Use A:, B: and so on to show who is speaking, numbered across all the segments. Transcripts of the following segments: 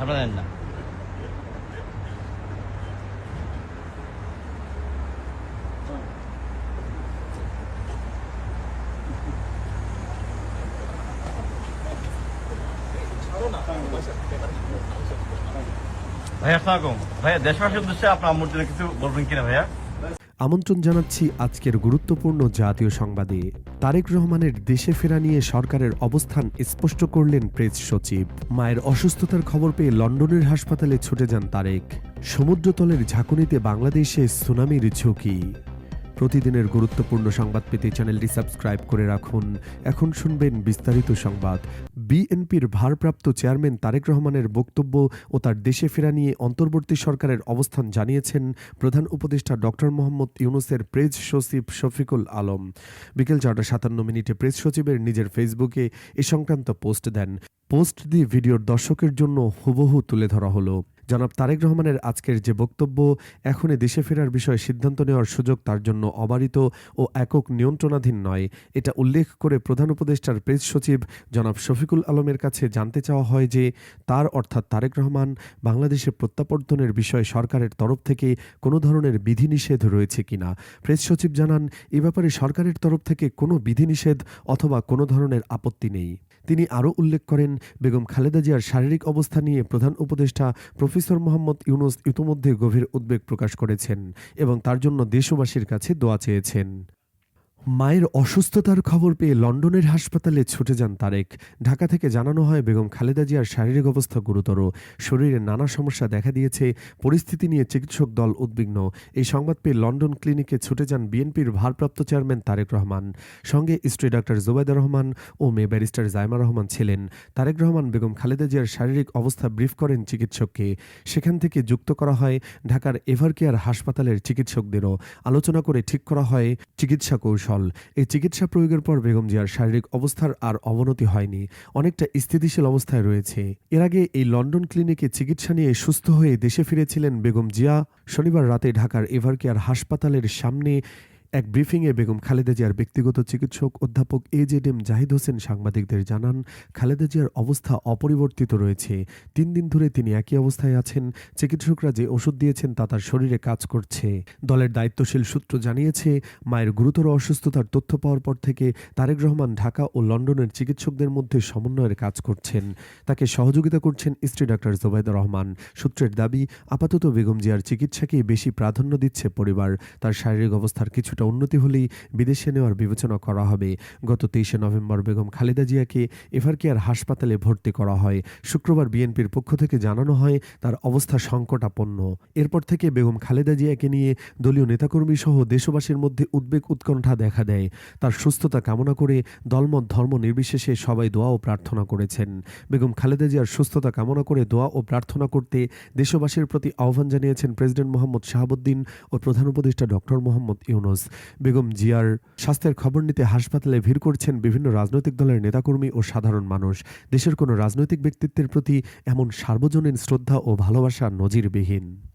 A: আপনারা জানেন না। ভাইয়া আসসালাম ভাইয়া দেশবাসীর উদ্দেশ্যে আপনার জন্য কিছু বলবেন কিনা ভাইয়া?
B: আমন্ত্রণ জানাচ্ছি আজকের গুরুত্বপূর্ণ জাতীয় সংবাদে। তারেক রহমানের দেশে ফেরা নিয়ে সরকারের অবস্থান স্পষ্ট করলেন প্রেস সচিব। মায়ের অসুস্থতার খবর পেয়ে লন্ডনের হাসপাতালে ছুটে যান তারেক। সমুদ্রতলের ঝাঁকুনিতে বাংলাদেশে সুনামির ঝুঁকি। প্রতিদিনের গুরুত্বপূর্ণ সংবাদ পেতে চ্যানেলটি সাবস্ক্রাইব করে রাখুন। এখন শুনবেন বিস্তারিত সংবাদ। বিএনপির ভারপ্রাপ্ত চেয়ারম্যান তারেক রহমানের বক্তব্য ও তার দেশে ফেরা নিয়ে অন্তর্বর্তী সরকারের অবস্থান জানিয়েছেন প্রধান উপদেষ্টা ডক্টর মোহাম্মদ ইউনুসের প্রেস সচিব শফিকুল আলম। বিকেল চারটা সাতান্ন মিনিটে প্রেস সচিবের নিজের ফেসবুকে এ সংক্রান্ত পোস্ট দেন। পোস্ট দিয়ে ভিডিওর দর্শকের জন্য হুবহু তুলে ধরা হলো। জনাব তারেক রহমানের আজকের যে বক্তব্য, এখনই দেশে ফেরার বিষয়ে সিদ্ধান্ত নেওয়ার সুযোগ তার জন্য অবারিত ও একক নিয়ন্ত্রণাধীন নয়। এটা উল্লেখ করে প্রধান উপদেষ্টার প্রেস সচিব জনাব শফিকুল আলমের কাছে জানতে চাওয়া হয় যে, তার অর্থাৎ তারেক রহমান বাংলাদেশে প্রত্যাবর্তনের বিষয়ে সরকারের তরফ থেকে কোনো ধরনের বিধিনিষেধ রয়েছে কিনা? প্রেস সচিব জানান, এ ব্যাপারে সরকারের তরফ থেকে কোনো বিধিনিষেধ অথবা কোনো ধরনের আপত্তি নেই। তিনি আরও উল্লেখ করেন, বেগম খালেদা জিয়ার শারীরিক অবস্থা নিয়ে প্রধান উপদেষ্টা প্রফেসর মোহাম্মদ ইউনুস ইতোমধ্যে গভীর উদ্বেগ প্রকাশ করেছেন এবং তার জন্য দেশবাসীর কাছে দোয়া চেয়েছেন। মায়ের অসুস্থতার খবর পেয়ে লন্ডনের হাসপাতালে ছুটে যান তারেক। ঢাকা থেকে জানানো হয়, বেগম খালেদা জিয়ার শারীরিক অবস্থা গুরুতর। শরীরে নানা সমস্যা দেখা দিয়েছে, পরিস্থিতি নিয়ে চিকিৎসক দল উদ্বিগ্ন। এই সংবাদ পেয়ে লন্ডন ক্লিনিকে ছুটে যান বিএনপির ভারপ্রাপ্ত চেয়ারম্যান তারেক রহমান। সঙ্গে স্ত্রী ডাক্তার জুবাইদা রহমান ও মেয়ে ব্যারিস্টার জাইমা রহমান ছিলেন। তারেক রহমান বেগম খালেদা জিয়ার শারীরিক অবস্থা ব্রিফ করেন চিকিৎসককে। সেখান থেকে যুক্ত করা হয় ঢাকার এভারকেয়ার হাসপাতালের চিকিৎসকদেরও। আলোচনা করে ঠিক করা হয় চিকিৎসা কৌশল এই চিকিৎসা প্রয়োগের পর বেগম জিয়ার শারীরিক অবস্থার আর অবনতি হয়নি, অনেকটা স্থিতিশীল অবস্থায় রয়েছে। এর আগে এই লন্ডন ক্লিনিকে চিকিৎসা নিয়ে সুস্থ হয়ে দেশে ফিরেছিলেন বেগম জিয়া। শনিবার রাতে ঢাকার এভারকেয়ার হাসপাতালের সামনে এক ব্রিফিংয়ে বেগম খালেদা জিয়ার ব্যক্তিগত চিকিৎসক অধ্যাপক A Z M Zahid Hossain সাংবাদিকদের জানান, খালেদা জিয়ার অবস্থা অপরিবর্তিত রয়েছে। তিন দিন ধরে তিনি একই অবস্থায় আছেন, চিকিৎসকরা যে ওষুধ দিয়েছেন তা তার শরীরে কাজ করছে। দলের দায়িত্বশীল সূত্র জানিয়েছে, মায়ের গুরুতর অসুস্থতার তথ্য পাওয়ার পর থেকে তারেক রহমান ঢাকা ও লন্ডনের চিকিৎসকদের মধ্যে সমন্বয়ের কাজ করছেন। তাকে সহযোগিতা করছেন স্ত্রী ডাক্তার জোবাইদা রহমান। সূত্রের দাবি, আপাতত বেগম জিয়ার চিকিৎসাকেই বেশি প্রাধান্য দিচ্ছে পরিবার। তার শারীরিক অবস্থার কিছুটা উন্নতি হলেই বিদেশে নেওয়ার বিবেচনা করা হবে। গত তেইশে নভেম্বর বেগম খালেদা জিয়াকে এভারকেয়ার হাসপাতালে ভর্তি করা হয়। শুক্রবার বিএনপির পক্ষ থেকে জানানো হয়, তার অবস্থা সংকটাপন্ন। এরপর থেকে বেগম খালেদা জিয়াকে নিয়ে দলীয় নেতাকর্মী সহ দেশবাসীর মধ্যে উদ্বেগ উৎকণ্ঠা দেখা দেয়। তার সুস্থতা কামনা করে দলমত, ধর্ম নির্বিশেষে সবাই দোয়া ও প্রার্থনা করেছেন। বেগম খালেদা জিয়ার সুস্থতা কামনা করে দোয়া ও প্রার্থনা করতে দেশবাসীর প্রতি আহ্বান জানিয়েছেন প্রেসিডেন্ট মোহাম্মদ শাহাবুদ্দিন ও প্রধান উপদেষ্টা ডক্টর মোহাম্মদ ইউনুস। বেগম জিয়ার স্বাস্থ্যের খবর নিতে হাসপাতালে ভিড় করছেন বিভিন্ন রাজনৈতিক দলের নেতাকর্মী ও সাধারণ মানুষ। দেশের কোনো রাজনৈতিক ব্যক্তিত্বের প্রতি এমন সার্বজনীন শ্রদ্ধা ও ভালোবাসা নজিরবিহীন।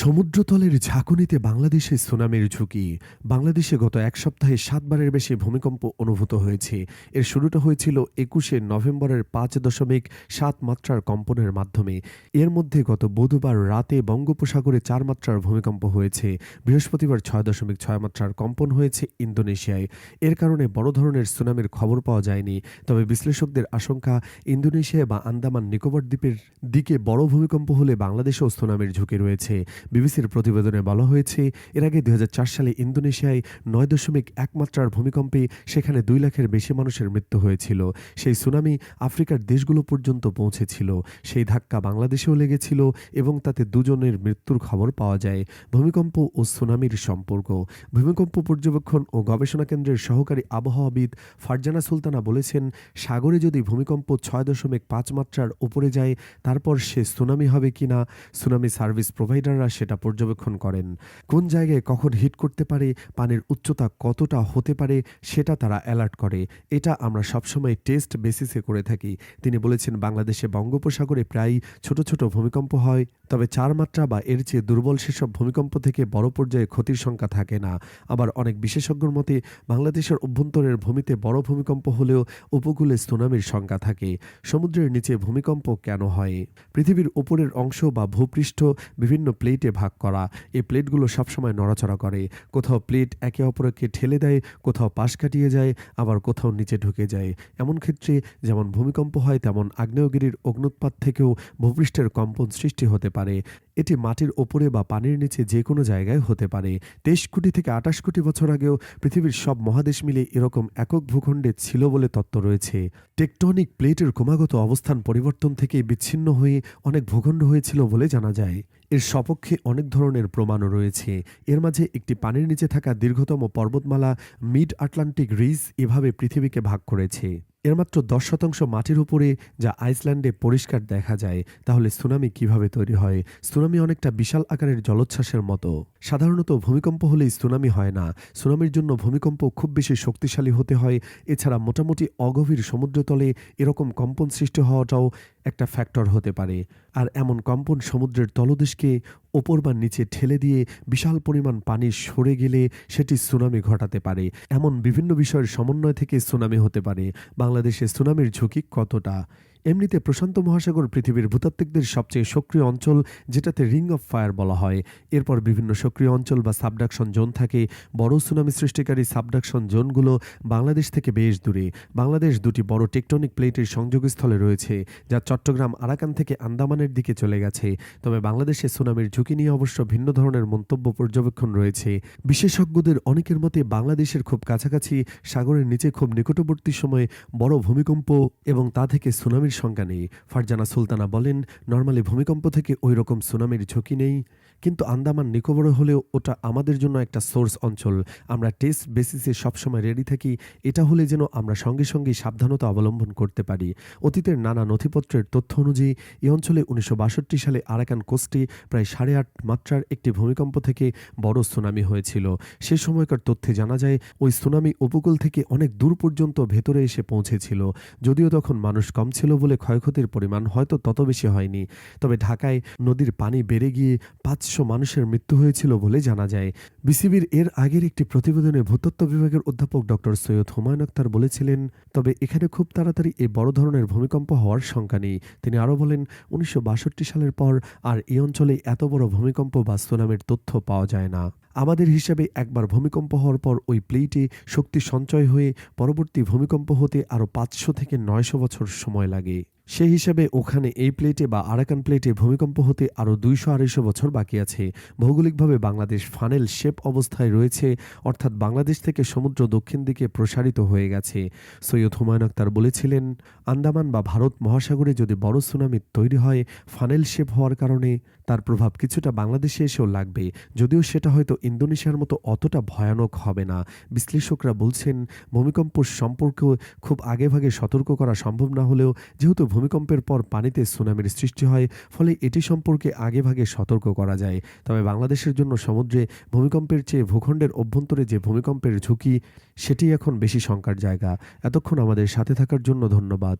B: সমুদ্রতলের ঝাঁকুনিতে বাংলাদেশে সুনামির ঝুঁকি। বাংলাদেশে গত এক সপ্তাহে সাতবারের বেশি ভূমিকম্প অনুভূত হয়েছে। এর শুরুটা হয়েছিল একুশে নভেম্বরের পাঁচ দশমিক সাত মাত্রার কম্পনের মাধ্যমে। এর মধ্যে গত বুধবার রাতে বঙ্গোপসাগরে চার মাত্রার ভূমিকম্প হয়েছে। বৃহস্পতিবার ছয় দশমিক ছয় মাত্রার কম্পন হয়েছে ইন্দোনেশিয়ায়। এর কারণে বড় ধরনের সুনামির খবর পাওয়া যায়নি। তবে বিশ্লেষকদের আশঙ্কা, ইন্দোনেশিয়া বা আন্দামান নিকোবর দ্বীপের দিকে বড় ভূমিকম্প হলে বাংলাদেশেও সুনামির ঝুঁকি রয়েছে। বিবিসির প্রতিবেদনে বলা হয়েছে, এর আগে দু হাজার চার সালে ইন্দোনেশিয়ায় নয় দশমিক এক মাত্রার ভূমিকম্পে সেখানে দুই লাখের বেশি মানুষের মৃত্যু হয়েছিল। সেই সুনামি আফ্রিকার দেশগুলো পর্যন্ত পৌঁছেছিল। সেই ধাক্কা বাংলাদেশেও লেগেছিল এবং তাতে দুজনের মৃত্যুর খবর পাওয়া যায়। ভূমিকম্প ও সুনামির সম্পর্ক। ভূমিকম্প পর্যবেক্ষণ ও গবেষণা কেন্দ্রের সহকারী আবহাওয়াবিদ ফারজানা সুলতানা বলেছেন, সাগরে যদি ভূমিকম্প ছয় দশমিক পাঁচ মাত্রার উপরে যায়, তারপর সে সুনামি হবে কিনা, সুনামি সার্ভিস প্রোভাইডাররা ইঞ্জিনিয়াররা সেটা পর্যবেক্ষণ করেন। কোন জায়গায় কখন হিট করতে পারে, পানির উচ্চতা কতটা হতে পারে, সেটা তারা অ্যালার্ট করে। এটা আমরা সবসময় টেস্ট বেসিসে করে থাকি। তিনি বলেছেন, বাংলাদেশে বঙ্গোপসাগরে প্রায় ছোট ছোট ভূমিকম্প হয়, তবে চার মাত্রা বা এর চেয়ে দুর্বল সেসব ভূমিকম্প থেকে বড় পর্যায়ে ক্ষতির সংখ্যা থাকে না। আবার অনেক বিশেষজ্ঞর মতে, বাংলাদেশের অভ্যন্তরের ভূমিতে বড় ভূমিকম্প হলেও উপকূলে সুনামির সংখ্যা থাকে। সমুদ্রের নিচে ভূমিকম্প কেন হয়? পৃথিবীর উপরের অংশ বা ভূপৃষ্ঠ বিভিন্ন প্লেটে ভাগ করা। এই প্লেটগুলো সবসময় নড়াচড়া করে। কোথাও প্লেট একে অপরকে ঠেলে দেয়, কোথাও পাশ কাটিয়ে যায়, আবার কোথাও নিচে ঢুকে যায়। এমন ক্ষেত্রে যেমন ভূমিকম্প হয়, তেমন আগ্নেয়গিরির অগ্নুৎপাত থেকেও ভূপৃষ্ঠের কম্পন সৃষ্টি হতে পারে। এটি মাটির ওপরে বা পানির নিচে যে কোনো জায়গায় হতে পারে। তেইশ কোটি থেকে আঠাশ কোটি বছর আগেও পৃথিবীর সব মহাদেশ মিলে এরকম একক ভূখণ্ডে ছিল বলে তত্ত্ব রয়েছে। টেকটনিক প্লেটের ক্রমাগত অবস্থান পরিবর্তন থেকে বিচ্ছিন্ন হয়ে অনেক ভূখণ্ড হয়েছিল বলে জানা যায়। এর সপক্ষে অনেক ধরনের প্রমাণও রয়েছে। এর মাঝে একটি পানির নিচে থাকা দীর্ঘতম পর্বতমালা মিড আটলান্টিক রিজ এভাবে পৃথিবীকে ভাগ করেছে। এর মাত্র দশ শতাংশ মাটির উপরে যা আইসল্যান্ডে পরিষ্কার দেখা যায়, তাহলে সুনামি কীভাবে তৈরি হয়? সুনামি অনেকটা বিশাল আকারের জলোচ্ছ্বাসের মতো। সাধারণত ভূমিকম্প হলেই সুনামি হয় না। সুনামির জন্য ভূমিকম্প খুব বেশি শক্তিশালী হতে হয়। এছাড়া মোটামুটি অগভীর সমুদ্রতলে এরকম কম্পন সৃষ্টি হওয়াটাও একটা ফ্যাক্টর হতে পারে। আর এমন কম্পন সমুদ্রের তলদেশকে ওপর বা নিচে ঠেলে দিয়ে বিশাল পরিমাণ পানি সরে গেলে সেটি সুনামি ঘটাতে পারে। এমন বিভিন্ন বিষয়ের সমন্বয় থেকে সুনামি হতে পারে। বাংলাদেশে সুনামির ঝুঁকি কতটা? এমনিতে প্রশান্ত মহাসাগর পৃথিবীর ভূতাত্ত্বিকদের সবচেয়ে সক্রিয় অঞ্চল, যেটাতে রিং অফ ফায়ার বলা হয়। এরপর বিভিন্ন সক্রিয় অঞ্চল বা সাবডাকশন জোন থাকে। বড় সুনামি সৃষ্টিকারী সাবডাকশন জোনগুলো বাংলাদেশ থেকে বেশ দূরে। বাংলাদেশ দুটি বড় টেকটনিক প্লেটের সংযোগস্থলে রয়েছে, যা চট্টগ্রাম, আরাকান থেকে আন্দামানের দিকে চলে গেছে। তবে বাংলাদেশে সুনামির ঝুঁকি নিয়ে অবশ্য ভিন্ন ধরনের মন্তব্য পর্যবেক্ষণ রয়েছে। বিশেষজ্ঞদের অনেকের মতে বাংলাদেশের খুব কাছাকাছি, সাগরের নিচে খুব নিকটবর্তী সময়ে বড় ভূমিকম্প এবং তা থেকে সুনামির সংজ্ঞা নেই। ফারজানা সুলতানা বলেন নর্মালি ভূমিকম্প থেকে ওই রকম সুনামির ঝুঁকি নেই। কিন্তু আন্দামান নিকোবর হলেও ওটা আমাদের জন্য একটা সোর্স অঞ্চল। আমরা টেস্ট বেসিসে সবসময় রেডি থাকি, এটা হলে যেন আমরা সঙ্গে সঙ্গেই সাবধানতা অবলম্বন করতে পারি। অতীতের নানা নথিপত্রের তথ্য অনুযায়ী, এই অঞ্চলে উনিশশো বাষট্টি সালে আরাকান কোস্টে প্রায় সাড়ে আট মাত্রার একটি ভূমিকম্প থেকে বড় সুনামি হয়েছিল। সে সময়কার তথ্যে জানা যায়, ওই সুনামি উপকূল থেকে অনেক দূর পর্যন্ত ভেতরে এসে পৌঁছেছিল। যদিও তখন মানুষ কম ছিল বলে ক্ষয়ক্ষতির পরিমাণ হয়তো তত বেশি হয়নি। তবে ঢাকায় নদীর পানি বেড়ে গিয়ে পাঁচশো মানুষের মৃত্যু হয়েছিল বলে জানা যায়। বিসিবির এর আগের একটি প্রতিবেদনে ভূতত্ত্ব বিভাগের অধ্যাপক ডক্টর সৈয়দ হুমায়ুন আক্তার বলেছিলেন, তবে এখানে খুব তাড়াতাড়ি এই বড় ধরনের ভূমিকম্প হওয়ার শঙ্কা নেই। তিনি আরও বলেন, উনিশশো বাষট্টি সালের পর আর এই অঞ্চলে এত বড় ভূমিকম্প বা সুনামির তথ্য পাওয়া যায় না। আমাদের হিসাবে একবার ভূমিকম্প হওয়ার পর ওই প্লেটে শক্তি সঞ্চয় হয়ে পরবর্তী ভূমিকম্প হতে আরও পাঁচশো থেকে নয়শো বছর সময় লাগে। সেই হিসাবে ওখানে এই প্লেটে বা আরাকান প্লেটে ভূমিকম্প হতে আরও দুইশো আড়াইশো বছর বাকি আছে। ভৌগোলিকভাবে বাংলাদেশ ফানেল শেপ অবস্থায় রয়েছে, অর্থাৎ বাংলাদেশ থেকে সমুদ্র দক্ষিণ দিকে প্রসারিত হয়ে গেছে। সৈয়দ হুমায়ুন আক্তার বলেছিলেন, আন্দামান বা ভারত মহাসাগরে যদি বড় সুনামি তৈরি হয়, ফানেল শেপ হওয়ার কারণে তার প্রভাব কিছুটা বাংলাদেশে এসেও লাগবে। যদিও সেটা হয়তো ইন্দোনেশিয়ার মতো অতটা ভয়ানক হবে না। বিশ্লেষকরা বলছেন ভূমিকম্প সম্পর্কে খুব আগেভাগে সতর্ক করা সম্ভব না হলেও যেহেতু ভূমিকম্পের পর পানিতে সুনামির সৃষ্টি হয়, ফলে এটি সম্পর্কে আগেভাগে সতর্ক করা যায়। তবে বাংলাদেশের জন্য সমুদ্রে ভূমিকম্পের চেয়ে ভূখণ্ডের অভ্যন্তরে যে ভূমিকম্পের ঝুঁকি, সেটি এখন বেশি শঙ্কার জায়গা। এতক্ষণ আমাদের সাথে থাকার জন্য ধন্যবাদ।